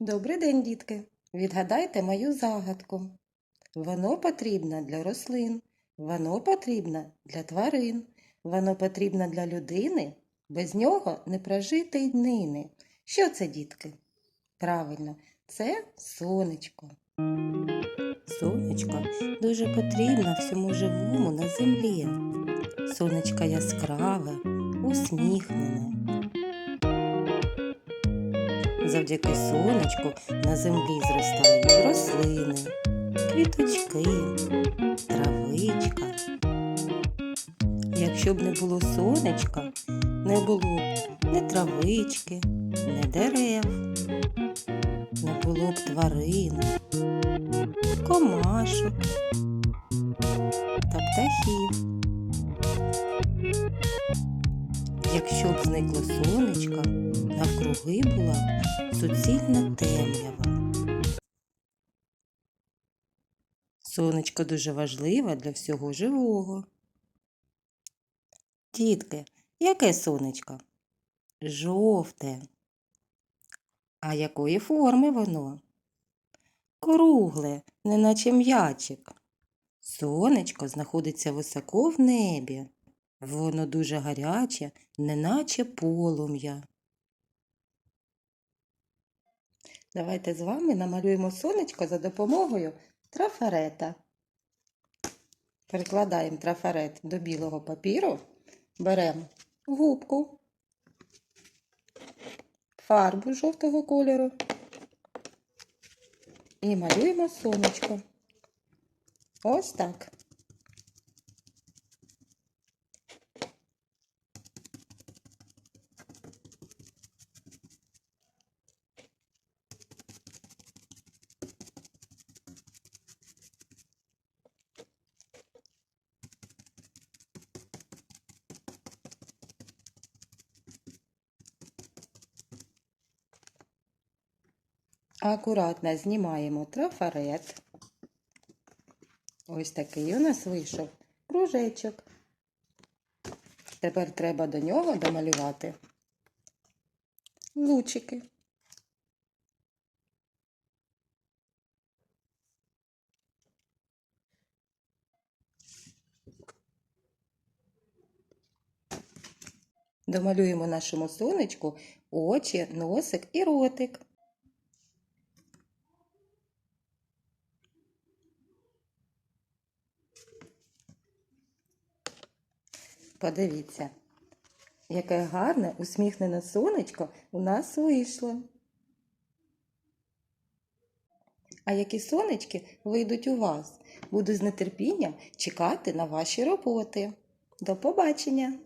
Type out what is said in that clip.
Добрий день, дітки! Відгадайте мою загадку. Воно потрібно для рослин, воно потрібно для тварин, воно потрібно для людини, без нього не прожити й днини. Що це, дітки? Правильно, це сонечко. Сонечко дуже потрібно всьому живому на землі. Сонечко яскраве, усміхнене. Завдяки сонечку на землі зростають рослини, квіточки, травичка. Якщо б не було сонечка, не було б ні травички, ні дерев, не було б тварин, комашок та птахів. Якщо б зникло сонечко, навкруги була суцільна темрява. Сонечко дуже важливе для всього живого. Дітки, яке сонечко? Жовте. А якої форми воно? Кругле, неначе м'ячик. Сонечко знаходиться високо в небі. Воно дуже гаряче, неначе полум'я. Давайте з вами намалюємо сонечко за допомогою трафарета. Перекладаємо трафарет до білого папіру, беремо губку, фарбу жовтого кольору і малюємо сонечко. Ось так. Акуратно знімаємо трафарет. Ось такий у нас вийшов кружечок. Тепер треба до нього домалювати лучики. Домалюємо нашому сонечку очі, носик і ротик. Подивіться, яке гарне усміхнене сонечко у нас вийшло. А які сонечки вийдуть у вас? Буду з нетерпінням чекати на ваші роботи. До побачення!